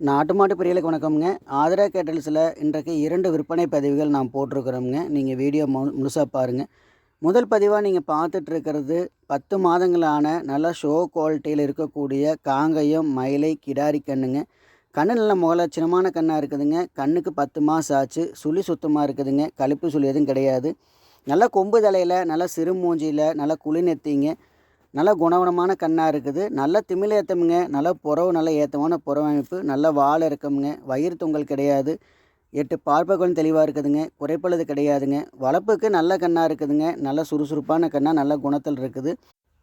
நாட்டு மாட்டு பிரியலுக்கு வணக்கம்ங்க. ஆதரா கேட்டல்ஸில் இன்றைக்கு இரண்டு விற்பனை பதிவுகள் நாம் போட்டிருக்கிறோம்ங்க. நீங்கள் வீடியோ மு முழுசாக பாருங்கள் முதல் பதிவாக நீங்கள் பார்த்துட்ருக்கிறது பத்து மாதங்களான நல்ல ஷோ குவாலிட்டியில் இருக்கக்கூடிய காங்கையம் மயிலை கிடாரி கண்ணுங்க. கண்ணு நல்ல முகலட்சணமான கண்ணாக இருக்குதுங்க. கண்ணுக்கு பத்து மாதம் ஆச்சு. சுழி சுத்தமாக இருக்குதுங்க. கழிப்பு சுழி எதுவும் கிடையாது. நல்ல கொம்பு தலையில் நல்ல சிறு மூஞ்சியில் நல்லா குழி நெத்திங்க. நல்ல குணவனமான கண்ணாக இருக்குது. நல்ல திமிழ் ஏற்றமுங்க நல்ல புறவு நல்ல ஏற்றமான புறவமைப்பு. நல்ல வாழை இருக்கமுங்க வயிறு தொங்கல் கிடையாது. எட்டு பார்ப்பகன் தெளிவாக இருக்குதுங்க. குறைப்பளது கிடையாதுங்க. வளர்ப்புக்கு நல்ல கண்ணாக இருக்குதுங்க. நல்ல சுறுசுறுப்பான கண்ணாக நல்ல குணத்தில் இருக்குது.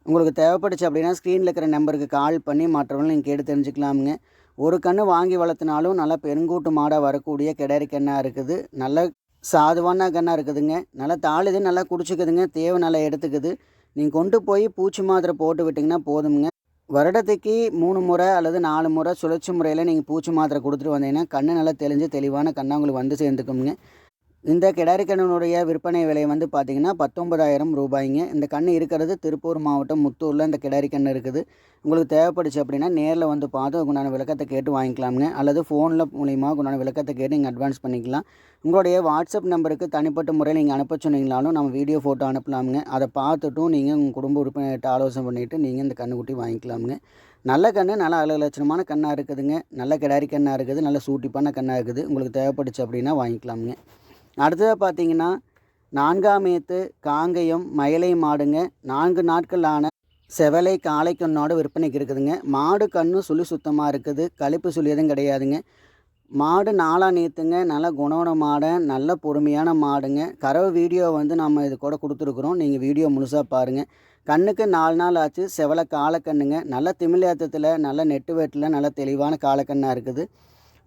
உங்களுக்கு தேவைப்படுச்சு அப்படின்னா ஸ்க்ரீனில் இருக்கிற நம்பருக்கு கால் பண்ணி மற்றவங்களும் நீங்கள் கேட்டு தெரிஞ்சுக்கலாமுங்க. ஒரு கன்று வாங்கி வளர்த்தினாலும் நல்ல பெருங்கூட்டு மாடாக வரக்கூடிய கிடரி கண்ணாக இருக்குது. நல்ல சாதுவான கண்ணாக இருக்குதுங்க. நல்லா தாளுது நல்லா குடிச்சிக்குதுங்க. தேவை நல்லா எடுத்துக்குது. நீங்கள் கொண்டு போய் பூச்சி மாத்திரை போட்டு விட்டிங்கன்னா போதுங்க வருடத்துக்கு மூணு முறை அல்லது நாலு முறை சுழற்சி முறையில் நீங்கள் பூச்சி மாத்திரை கொடுத்துட்டு வந்தீங்கன்னா கண்ணு நல்லா தெளிஞ்சு தெளிவான கண்ணா உங்களுக்கு வந்து சேர்ந்துக்குங்க இந்த கிடாரி கண்ணனுடைய விற்பனை விலை வந்து பார்த்திங்கன்னா பத்தொன்பதாயிரம் ரூபாய்ங்க. இந்த கன்று இருக்கிறது திருப்பூர் மாவட்டம் முத்தூரில் இந்த கிடாரி கன்று இருக்குது. உங்களுக்கு தேவைப்படுச்சு அப்படின்னா நேரில் வந்து பார்த்து உண்டான விளக்கத்தை கேட்டு வாங்கிக்கலாமுங்க. அல்லது ஃபோனில் மூலியமாக உண்டான விளக்கத்தை கேட்டு நீங்கள் அட்வான்ஸ் பண்ணிக்கலாம். உங்களுடைய வாட்ஸ்அப் நம்பருக்கு தனிப்பட்ட முறையில் நீங்கள் அனுப்ப சொன்னீங்களாலும் நம்ம வீடியோ ஃபோட்டோ அனுப்பலாமுங்க. அதை பார்த்துட்டும் நீங்கள் உங்கள் குடும்ப உறுப்பினர்கிட்ட ஆலோசனை பண்ணிவிட்டு நீங்கள் இந்த கண்ணுக்குட்டி வாங்கிக்கலாமுங்க. நல்ல கன்று நல்ல அழகு லட்சணமான கண்ணாக இருக்குதுங்க. நல்ல கிடாரி கண்ணாக இருக்குது நல்ல சூட்டிப்பான கண்ணாக இருக்குது. உங்களுக்கு தேவைப்படுச்சு அப்படின்னா வாங்கிக்கலாமுங்க. அடுத்ததாக பார்த்தீங்கன்னா நான்காம் ஏத்து காங்கயம் மயிலை மாடுங்க. நான்கு நாட்களான செவலை காளை கண்ணோட விற்பனைக்கு இருக்குதுங்க. மாடு கண்ணு சுழி சுத்தமாக இருக்குது. கழிப்பு சுழி எதுவும் கிடையாதுங்க. மாடு நாலாம் நேற்றுங்க நல்ல குணவன மாடை நல்ல பொறுமையான மாடுங்க. கறவை வீடியோ வந்து நம்ம இது கூட கொடுத்துருக்குறோம். நீங்கள் வீடியோ முழுசாக பாருங்கள் கண்ணுக்கு நாலு நாள் ஆச்சு. செவலை காலக்கண்ணுங்க நல்ல திமிழேத்தத்தில் நல்ல நெட்டு வெட்டில் நல்ல தெளிவான காலக்கண்ணாக இருக்குது.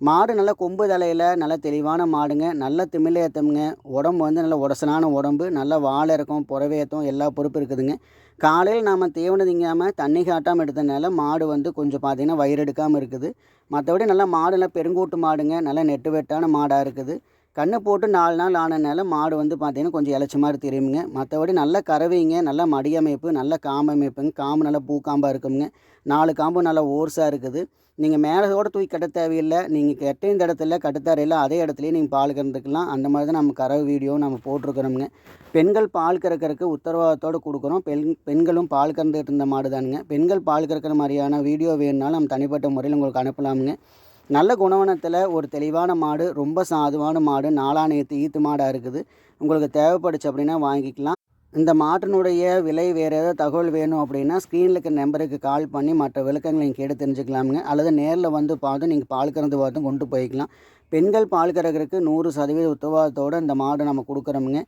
மாடு நல்ல கொம்பு தலையில் நல்ல தெளிவான மாடுங்க நல்ல ஏற்றமுங்க உடம்பு வந்து நல்ல உடசனான உடம்பு நல்ல வாழை இருக்கும் புறவேத்தம் எல்லா பொறுப்பு இருக்குதுங்க. காலையில் நாம் தீவனம் திங்காமல் தண்ணி காட்டாமல் எடுத்ததுனால மாடு வந்து கொஞ்சம் பார்த்திங்கன்னா வயிறு எடுக்காமல் இருக்குது. மற்றபடி நல்லா மாடு நல்லா பெருங்கூட்டு மாடுங்க நல்லா நெட்டு வெட்டான மாடாக இருக்குது. கண்ணை போட்டு நாலு நாள் ஆனதுனால மாடு வந்து பார்த்திங்கன்னா கொஞ்சம் இளைச்ச மாதிரி தெரியுமுங்க. மற்றபடி நல்ல கறவைங்க நல்ல மடியமைப்பு நல்ல காம்பமைப்புங்க காம்பு நல்லா பூக்காம்பாக இருக்குங்க நாலு காம்பு நல்லா ஓர்ஸாக இருக்குது. நீங்கள் மேலே கூட தூக்கி கட்ட தேவையில்லை. நீங்கள் கெட்ட இந்த இடத்துல கட்டுத்தரையில் அதே இடத்துலையே நீங்கள் பால் கறந்துக்கலாம். அந்த மாதிரி தான் நம்ம கறவை வீடியோ நம்ம போட்டிருக்கிறோமுங்க. பெண்கள் பால் கறக்கிறதுக்கு உத்தரவாதத்தோடு கொடுக்குறோம். பெண் பெண்களும் பால் கறந்துகிட்டு இருந்த மாடு தானுங்க பெண்கள் பால் கறக்கிற மாதிரியான வீடியோ வேணுனாலும் நம்ம தனிப்பட்ட முறையில் உங்களுக்கு அனுப்பலாமுங்க. நல்ல குணவனத்தில் ஒரு தெளிவான மாடு ரொம்ப சாதுவான மாடு நாலாணையத்து ஈத்து மாடாக இருக்குது. உங்களுக்கு தேவைப்படுச்சு அப்படின்னா வாங்கிக்கலாம். இந்த மாட்டினுடைய விலை வேறு ஏதாவது தகவல் வேணும் அப்படின்னா ஸ்க்ரீனில் இருக்கிற நம்பருக்கு கால் பண்ணி மற்ற விளக்கங்களை நீங்கள் கேட்டு தெரிஞ்சுக்கலாமுங்க. அல்லது நேரில் வந்து பார்த்து நீங்கள் பால் கறந்து பார்த்தும் கொண்டு போய்க்கலாம். பெண்கள் பால் கறக்கிறதுக்கு நூறு சதவீத உத்தரவாதத்தோடு இந்த மாடு நம்ம கொடுக்குறோமுங்க.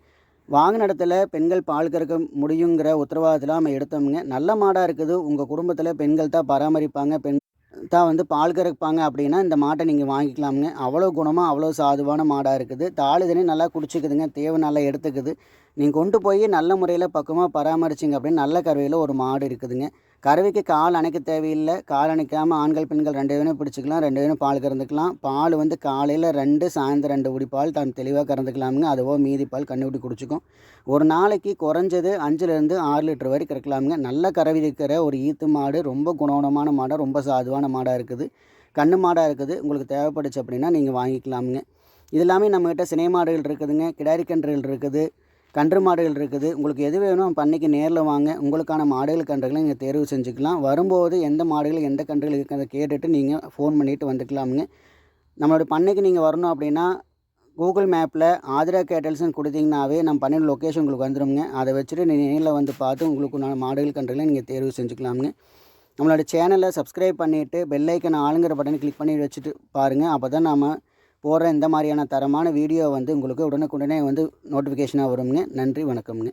வாங்கின இடத்துல பெண்கள் பால் கறக்க முடியுங்கிற உத்தரவாதத்தில் நம்ம எடுத்தோமுங்க. நல்ல மாடாக இருக்குது. உங்கள் குடும்பத்தில் பெண்கள் தான் பராமரிப்பாங்க. பெண் தான் வந்து பால் கறப்பாங்க அப்படின்னா இந்த மாட்டை நீங்கள் வாங்கிக்கலாமுங்க. அவ்வளோ குணமாக அவ்வளோ சாதுவான மாடாக இருக்குது. தாளுதனே நல்லா குடிச்சிக்குதுங்க. தேவை நல்லா எடுத்துக்குது. நீங்கள் கொண்டு போய் நல்ல முறையில் பக்குவமாக பராமரிச்சிங்க அப்படின்னு நல்ல கறவையில் ஒரு மாடு இருக்குதுங்க. கறவைக்கு கால் அணைக்க தேவையில்லை. கால் அணைக்காமல் ஆண்கள் பெண்கள் ரெண்டு வேணும் பிடிச்சிக்கலாம் ரெண்டு பேரும் பால் கறந்துக்கலாம். பால் வந்து காலையில் ரெண்டு சாயந்தரம் ரெண்டு குடி பால் தான் தெளிவாக கறந்துக்கலாமுங்க. அதுவோ மீதி பால் கண்ணு குடிச்சிக்கும். ஒரு நாளைக்கு குறைஞ்சது அஞ்சுலேருந்து ஆறு லிட்டர் வரைக்கும் இருக்கலாமுங்க நல்ல கறவை இருக்கிற ஒரு ஈத்து மாடு ரொம்ப குணகுணமான மாடாக ரொம்ப சாதுவான மாடாக இருக்குது. கண்ணு மாடாக இருக்குது. உங்களுக்கு தேவைப்படுச்சு அப்படின்னா நீங்கள் வாங்கிக்கலாமுங்க. இது எல்லாமே நம்மக்கிட்ட சினை மாடுகள் இருக்குதுங்க. கிடாரி கன்றுகள் இருக்குது. கன்று மாடுகள் இருக்குது. உங்களுக்கு எது வேணும் பண்ணைக்கு நேரில் வாங்க. உங்களுக்கான மாடுகள் கன்றுகளை நீங்கள் தேர்வு செஞ்சுக்கலாம். வரும்போது எந்த மாடுகள் எந்த கன்றுகள் இருக்கிறத கேட்டுட்டு நீங்கள் ஃபோன் பண்ணிவிட்டு வந்துக்கலாமுங்க. நம்மளோட பண்ணைக்கு நீங்கள் வரணும் அப்படின்னா கூகுள் மேப்பில் ஆதிரா கேட்டல்ஸ்னு கொடுத்தீங்கன்னாவே நம்ம பண்ணின லொக்கேஷன் உங்களுக்கு வந்துடுங்க அதை வச்சுட்டு நீங்கள் நேரில் வந்து பார்த்து உங்களுக்கு மாடுகள் கன்றுகளை நீங்கள் தேர்வு செஞ்சுக்கலாமுங்க. நம்மளோட சேனலை சப்ஸ்கிரைப் பண்ணிவிட்டு பெல்லைக்கன் ஆளுங்கிற பட்டனை கிளிக் பண்ணி வச்சுட்டு பாருங்கள் அப்போ தான் நாம் போடுற இந்த மாதிரியான தரமான வீடியோ வந்து உங்களுக்கு உடனுக்குடனே வந்து நோட்டிஃபிகேஷனாக வரும்ங்க. நன்றி வணக்கம்ங்க.